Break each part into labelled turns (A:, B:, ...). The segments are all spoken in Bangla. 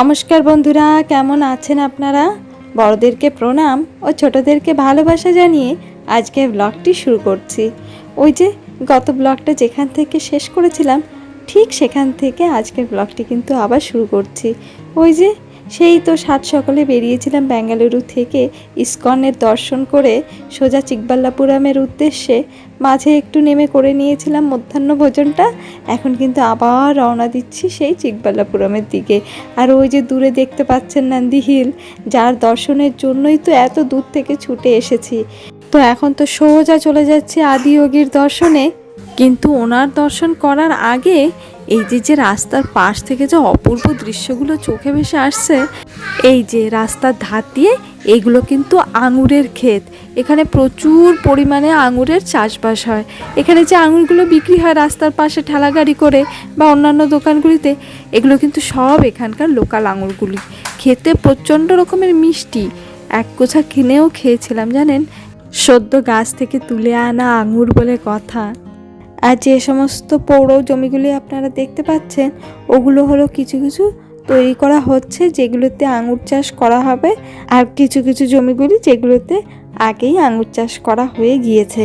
A: নমস্কার বন্ধুরা, কেমন আছেন আপনারা? বড়দেরকে প্রণাম ও ছোটদেরকে ভালোবাসা জানিয়ে আজকে ব্লগটি শুরু করছি। ওই যে, গত ব্লগটা যেখান থেকে শেষ করেছিলাম, ঠিক সেখান থেকে আজকের ব্লগটি কিন্তু আবার শুরু করছি। ওই যে, সেই তো সাত সকালে বেরিয়েছিলাম বেঙ্গালুরু থেকে ইস্কনের দর্শন করে সোজা চিকবাল্লাপুরামের উদ্দেশ্যে মাঝে একটু নেমে করে নিয়েছিলাম মধ্যাহ্ন ভোজনটা। এখন কিন্তু আবার রওনা দিচ্ছি সেই চিকবাল্লাপুরমের দিকে। আর ওই যে দূরে দেখতে পাচ্ছেন নান্দি হিল, যার দর্শনের জন্যই তো এত দূর থেকে ছুটে এসেছি। তো এখন তো সোজা চলে যাচ্ছে আদিয়োগীর দর্শনে। কিন্তু ওনার দর্শন করার আগে এই যে যে রাস্তার পাশ থেকে যে অপূর্ব দৃশ্যগুলো চোখে ভেসে আসছে, এই যে রাস্তার ধার দিয়ে এগুলো কিন্তু আঙুরের ক্ষেত। এখানে প্রচুর পরিমাণে আঙুরের চাষবাস হয়। এখানে যে আঙুরগুলো বিক্রি হয় রাস্তার পাশে ঠেলা গাড়ি করে বা অন্যান্য দোকানগুলিতে, এগুলো কিন্তু সব এখানকার লোকাল আঙুরগুলি। খেতে প্রচণ্ড রকমের মিষ্টি। এক কোছা কিনেও খেয়েছিলাম, জানেন? সদ্য গাছ থেকে তুলে আনা আঙুর বলে কথা। আর যে সমস্ত পৌর জমিগুলি আপনারা দেখতে পাচ্ছেন, ওগুলো হলো কিছু কিছু তৈরি করা হচ্ছে, যেগুলোতে আঙুর চাষ করা হবে আর কিছু কিছু জমিগুলি যেগুলোতে আগেই আঙুর চাষ করা হয়ে গিয়েছে।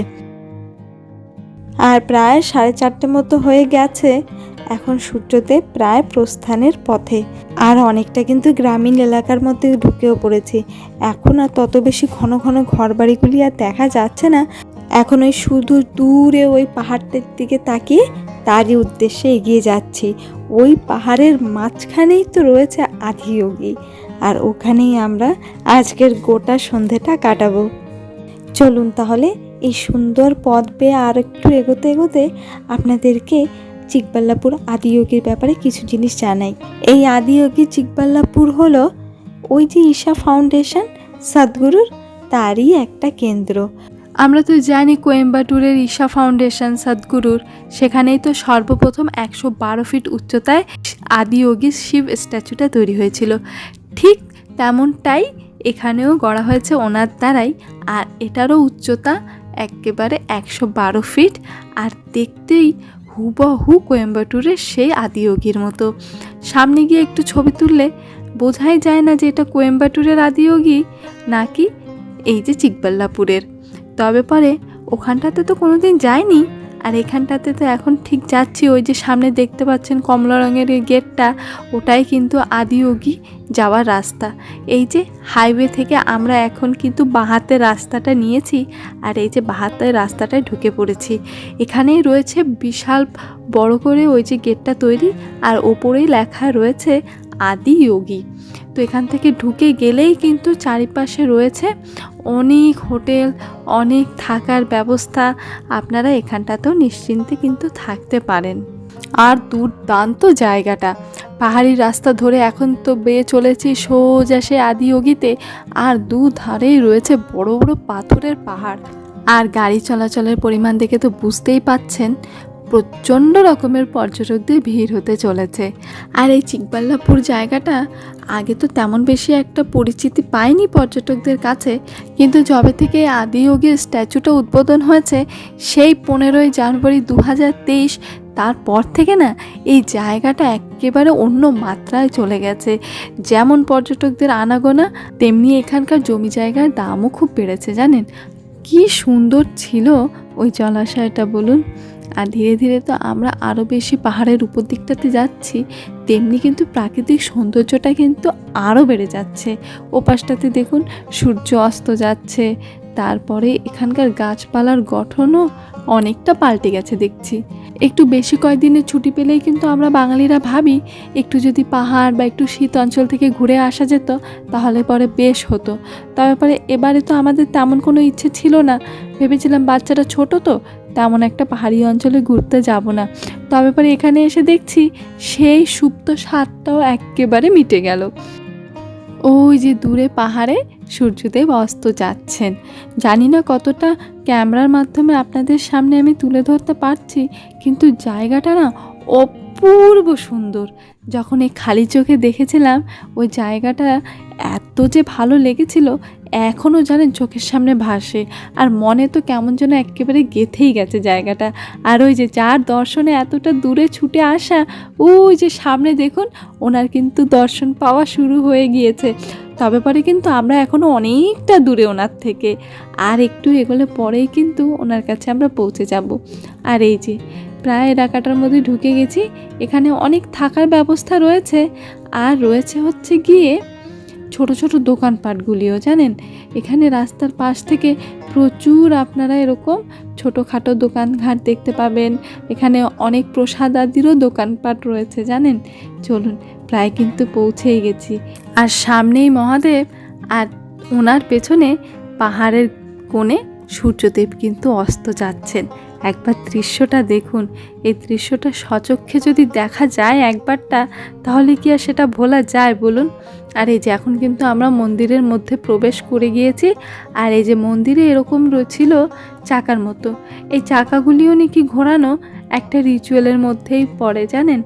A: আর প্রায় সাড়ে চারটে মতো হয়ে গেছে। এখন সূর্যদেব প্রায় প্রস্থানের পথে। আর অনেকটা কিন্তু গ্রামীণ এলাকার মধ্যে ঢুকেও পড়েছে। এখন আর তত বেশি ঘন ঘন ঘরবাড়িগুলি আর দেখা যাচ্ছে না। এখন ওই শুধু দূরে ওই পাহাড়টার দিকে তাকিয়ে তারই উদ্দেশ্যে এগিয়ে যাচ্ছি। ওই পাহাড়ের মাঝখানেই তো রয়েছে আধিয়োগী আর ওখানেই আমরা আজকের গোটা সন্ধেটা কাটাবো। চলুন তাহলে এই সুন্দর পথ পেয়ে আর একটু এগোতে এগোতে আপনাদেরকে চিকবাল্লাপুর আদিয়োগীর ব্যাপারে কিছু জিনিস জানাই। এই আদিয়োগী চিকবাল্লাপুর হলো ওই যে ঈশা ফাউন্ডেশন, সদ্গুরুর, তারই একটা কেন্দ্র। আমরা তো জানি কোয়েম্বাটুরের ঈশা ফাউন্ডেশন, সদ্গুরুর। সেখানেই তো সর্বপ্রথম একশো বারো ফিট উচ্চতায় আদিয়োগী শিব স্ট্যাচুটা তৈরি হয়েছিল। ঠিক তেমনটাই এখানেও গড়া হয়েছে ওনার দ্বারাই, আর এটারও উচ্চতা একেবারে একশো বারো ফিট, আর দেখতেই হুবহু কোয়েম্বাটুরের সেই আদিয়োগীর মতো। সামনে গিয়ে একটু ছবি তুললে বোঝাই যায় না যে এটা কোয়েম্বাটুরের আদিয়োগী নাকি এই যে চিকবাল্লাপুরের। তবে পরে ওখানটাতে তো কোনোদিন যায়নি আর এখানটাতে তো এখন ঠিক যাচ্ছি, ওই যে সামনে দেখতে পাচ্ছেন কমলা রঙের গেটটা, ওটাই কিন্তু আদিয়োগী যাওয়ার রাস্তা। এই যে হাইওয়ে থেকে আমরা এখন কিন্তু বাহাতের রাস্তাটা নিয়েছি, আর এই যে বাহাতের রাস্তাটায় ঢুকে পড়েছি। এখানেই রয়েছে বিশাল বড় করে ওই যে গেটটা তৈরি, আর ওপরেই লেখা রয়েছে আদি যোগী তো এখান থেকে ঢুকে গেলেই কিন্তু চারিপাশে রয়েছে অনেক হোটেল, অনেক থাকার ব্যবস্থা আপনারা এখানটাতেও নিশ্চিন্তে কিন্তু থাকতে পারেন। আর দুর্দান্ত জায়গাটা। পাহাড়ি রাস্তা ধরে এখন তো বেয়ে চলেছি সোজা সে আদিয়োগীতে আর দু ধারেই রয়েছে বড় বড় পাথরের পাহাড়। আর গাড়ি চলাচলের পরিমাণ দেখে তো বুঝতেই পাচ্ছেন প্রচণ্ড রকমের পর্যটকদের ভিড় হতে চলেছে। আর এই চিকবাল্লাপুর জায়গাটা আগে তো তেমন বেশি একটা পরিচিতি পায়নি পর্যটকদের কাছে, কিন্তু যবে থেকে আদিযোগীর স্ট্যাচুটা উদ্বোধন হয়েছে সেই পনেরোই জানুয়ারি দু হাজার তেইশ, তারপর থেকে না এই জায়গাটা একেবারে অন্য মাত্রায় চলে গেছে। যেমন পর্যটকদের আনাগোনা, তেমনি এখানকার জমি জায়গার দামও খুব বেড়েছে, জানেন? কি সুন্দর ছিল ওই জলাশয়টা, বলুন। আর ধীরে ধীরে তো আমরা আরও বেশি পাহাড়ের উপর দিকটাতে যাচ্ছি, তেমনি কিন্তু প্রাকৃতিক সৌন্দর্যটা কিন্তু আরও বেড়ে যাচ্ছে। ও পাশটাতে দেখুন সূর্য অস্ত যাচ্ছে, তারপরে এখানকার গাছপালার গঠনও অনেকটা পাল্টে গেছে দেখছি। একটু বেশি কয়েকদিনের ছুটি পেলেই কিন্তু আমরা বাঙালিরা ভাবি, একটু যদি পাহাড় বা একটু শীত অঞ্চল থেকে ঘুরে আসা যেত, তাহলে পরে বেশ হতো। তবে পরে এবারে তো আমাদের তেমন কোনো ইচ্ছে ছিল না। ভেবেছিলাম বাচ্চাটা ছোট তো তেমন একটা পাহাড়ি অঞ্চলে ঘুরতে যাব না। তবে পরে এখানে এসে দেখছি সেই সুপ্ত স্বাদটাও একেবারে মিটে গেল। ওই যে দূরে পাহাড়ে সূর্যদেব অস্ত যাচ্ছেন। জানি না কতটা ক্যামেরার মাধ্যমে আপনাদের সামনে আমি তুলে ধরতে পারছি, কিন্তু জায়গাটা না অপূর্ব সুন্দর। যখন এই খালি চোখে দেখেছিলাম, ওই জায়গাটা এত যে ভালো লেগেছিল এখনও জানেন চোখের সামনে ভাসে, আর মনে তো কেমন যেন একেবারে গেথেই গেছে জায়গাটা। আর ওই যে যার দর্শনে এতটা দূরে ছুটে আসা, ওই যে সামনে দেখুন, ওনার কিন্তু দর্শন পাওয়া শুরু হয়ে গিয়েছে। তবে পরে কিন্তু আমরা এখনও অনেকটা দূরে ওনার থেকে। আর একটু এগোলে পরেই কিন্তু ওনার কাছে আমরা পৌঁছে যাব। আর এই যে, প্রায় এলাকাটার মধ্যে ঢুকে গেছি, এখানে অনেক থাকার ব্যবস্থা রয়েছে। আর রয়েছে হচ্ছে গিয়ে ছোট ছোট দোকানপাটগুলিও, জানেন? এখানে রাস্তার পাশ থেকে প্রচুর আপনারা এরকম ছোটোখাটো দোকানঘাট দেখতে পাবেন। এখানে অনেক প্রসাদ আদিরও দোকানপাট রয়েছে, জানেন? চলুন, প্রায় কিন্তু পৌঁছেই গেছি। আর সামনেই মহাদেব আর ওনার পেছনে পাহাড়ের কোণে সূর্যদেব কিন্তু অস্ত যাচ্ছেন। একবার দৃশ্যটা দেখুন। এই দৃশ্যটা সচক্ষে যদি দেখা যায় একবারটা, তাহলে কি আর সেটা ভোলা যায় বলুন? আর এই যে এখন কিন্তু আমরা মন্দিরের মধ্যে প্রবেশ করে গিয়েছি, আর এই যে মন্দিরে এরকম ছিল চাকার মতো। এই চাকাগুলিও নাকি ঘোরানো একটা রিচুয়ালের মধ্যেই পড়ে, জানেন?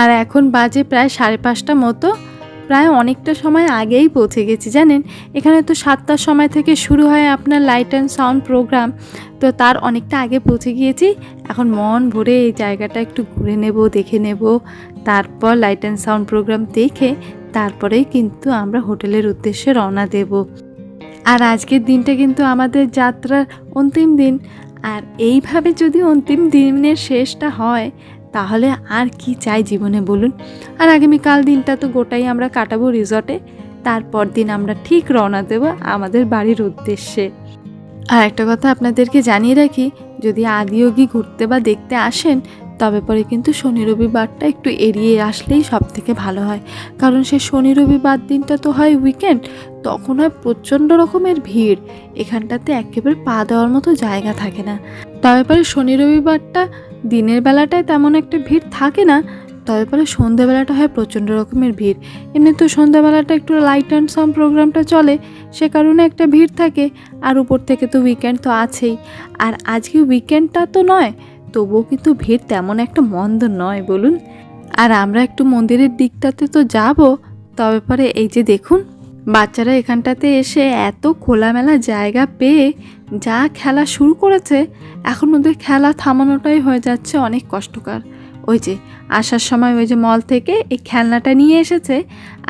A: আর এখন বাজে প্রায় সাড়ে পাঁচটা মতো। প্রায় অনেকটা সময় আগেই পৌঁছে গেছি, জানেন? এখানে তো সাতটার সময় থেকে শুরু হয় আপনার লাইট অ্যান্ড সাউন্ড প্রোগ্রাম তো তার অনেকটা আগে পৌঁছে গিয়েছি। এখন মন ভরে এই জায়গাটা একটু ঘুরে নেব, দেখে নেব। তারপর লাইট অ্যান্ড সাউন্ড প্রোগ্রাম দেখে তারপরেই কিন্তু আমরা হোটেলের উদ্দেশ্যে রওনা দেব। আর আজকের দিনটা কিন্তু আমাদের যাত্রার অন্তিম দিন। আর এইভাবে যদি অন্তিম দিনের শেষটা হয় তাহলে আর কি চাই জীবনে বলুন? আর আগামীকাল দিনটা তো গোটাই আমরা কাটাবো রিসর্টে। তারপর দিন আমরা ঠিক রওনা দেব আমাদের বাড়ির উদ্দেশ্যে। আর একটা কথা আপনাদেরকে জানিয়ে রাখি, যদি আদিয়োগী ঘুরতে বা দেখতে আসেন, তবে পরে কিন্তু শনি রবিবারটা একটু এড়িয়ে আসলেই সব থেকে ভালো হয়। কারণ সে শনি রবিবার দিনটা তো হয় উইকেন্ড তখন হয় প্রচণ্ড রকমের ভিড়। এখানটাতে একেবারে পা দেওয়ার মতো জায়গা থাকে না। তবে পরে শনি রবিবারটা দিনের বেলাটায় তেমন একটা ভিড় থাকে না, তবে পরে সন্ধ্যাবেলাটা হয় প্রচণ্ড রকমের ভিড়। এমনি তো সন্ধ্যাবেলাটা একটু লাইট অ্যান্ড সাউন্ড প্রোগ্রামটা চলে, সে কারণে একটা ভিড় থাকে, আর উপর থেকে তো উইকেন্ড তো আছেই। আর আজকে উইকেন্ডটা তো নয়, তবুও কিন্তু ভিড় তেমন একটা মন্দ নয়, বলুন। আর আমরা একটু মন্দিরের দিকটাতে তো যাব, তবে পরে এই যে দেখুন বাচ্চারা এখানটাতে এসে এত খোলামেলা জায়গা পেয়ে যা খেলা শুরু করেছে, এখন ওদের খেলা থামানোটাই হয়ে যাচ্ছে অনেক কষ্টকর। ওই যে, আসার সময় ওই যে মল থেকে এই খেলনাটা নিয়ে এসেছে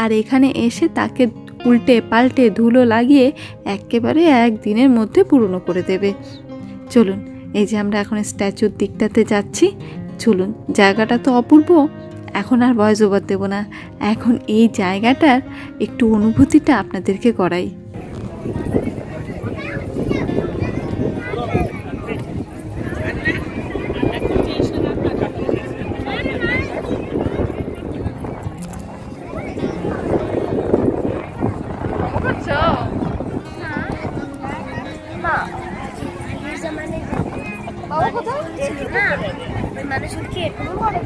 A: আর এখানে এসে তাকে উল্টে পাল্টে ধুলো লাগিয়ে একেবারে একদিনের মধ্যে পুরনো করে দেবে। চলুন, এই যে আমরা এখন স্ট্যাচুর দিকটাতে যাচ্ছি। চলুন, জায়গাটা তো অপূর্ব। এখন আর ভয়েস ওভার দেবো না। এখন এই জায়গাটার একটু অনুভূতিটা আপনাদেরকে করাই।
B: মানুষের কি এখনও করে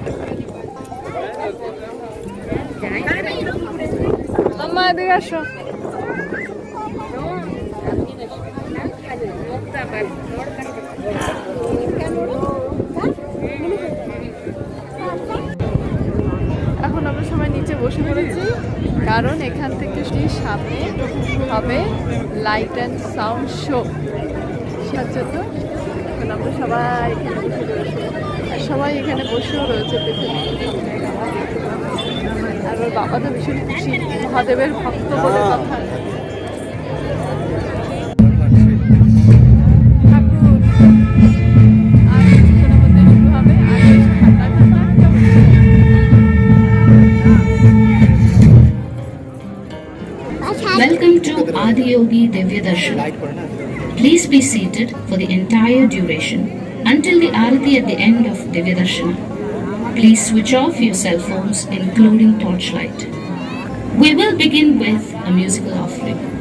A: এদিকে আসো। এখন আমরা সবাই নিচে বসে পড়েছি, কারণ এখান থেকে সামনে হবে লাইট অ্যান্ড সাউন্ড শো সেটার জন্য এখন আমরা সবাই এখানে বসে রয়েছে। সবাই এখানে বসেও রয়েছে পেছনে আর ওর বাবা তো ভীষণ খুশি মহাদেবের ভক্ত বলে কথা
C: Adiyogi Divya Darshan. Please be seated for the entire duration until the Arati at the end of Divya Darshana. Please switch off your cell phones, including torchlight. We will begin with a musical offering.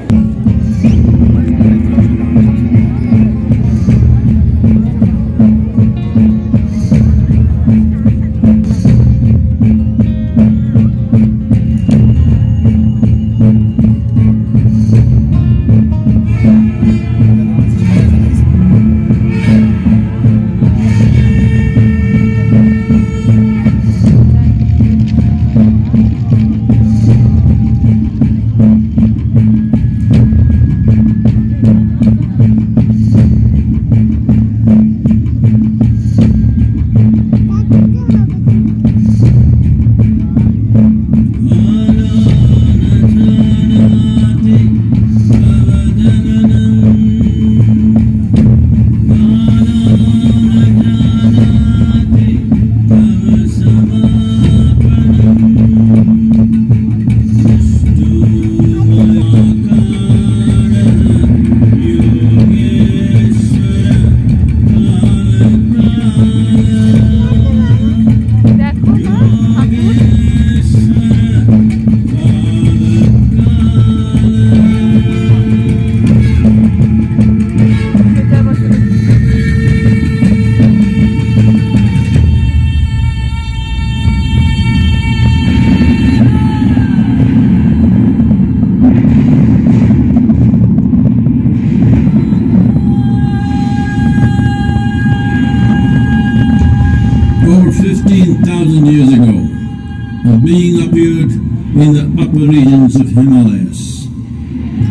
B: 15,000 years ago, a being appeared in the upper regions of Himalayas.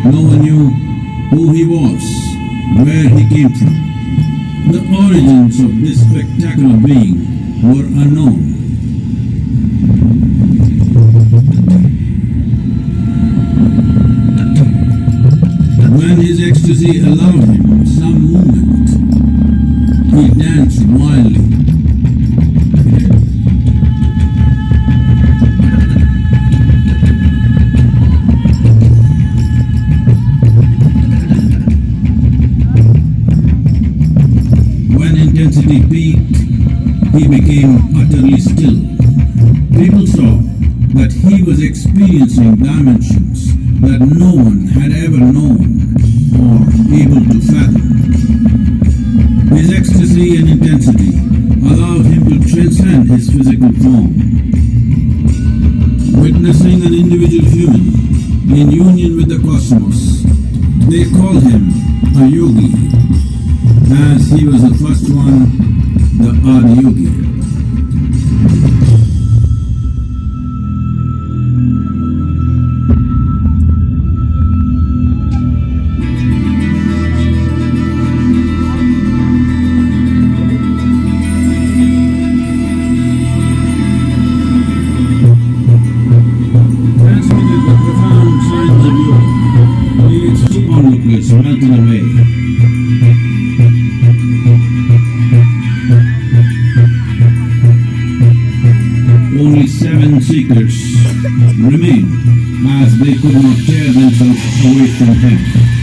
B: No one knew who he was, where he came from. The origins of this spectacular being were unknown. When his ecstasy allowed him some movement, he danced wildly. Still. People saw that he was experiencing dimensions that no one had ever known or able to fathom. His ecstasy and intensity allowed him to transcend his physical form. Witnessing an individual human in union with the cosmos, they call him a yogi, as he was the first one, the Adi Yogi. Seven seekers remained as they could not tear themselves away from him.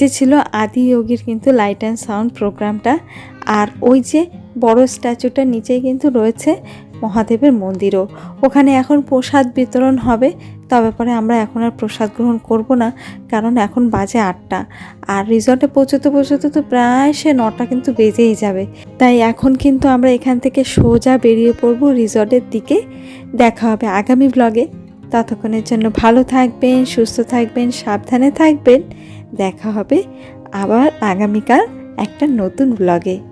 A: যে ছিল আদি যোগীর কিন্তু লাইট অ্যান্ড সাউন্ড প্রোগ্রামটা আর ওই যে বড় স্ট্যাচুটার নিচেই কিন্তু রয়েছে মহাদেবের মন্দিরও। ওখানে এখন প্রসাদ বিতরণ হবে, তবে পরে আমরা এখন আর প্রসাদ গ্রহণ করব না, কারণ এখন বাজে আটটা। আর রিসর্টে পৌঁছতে পৌঁছতে তো প্রায় সে নটা কিন্তু বেজেই যাবে। তাই এখন কিন্তু আমরা এখান থেকে সোজা বেরিয়ে পড়ব রিসর্টের দিকে। দেখা হবে আগামী ব্লগে ততক্ষণের জন্য ভালো থাকবেন, সুস্থ থাকবেন, সাবধানে থাকবেন। দেখা হবে আবার আগামীকাল একটা নতুন ব্লগে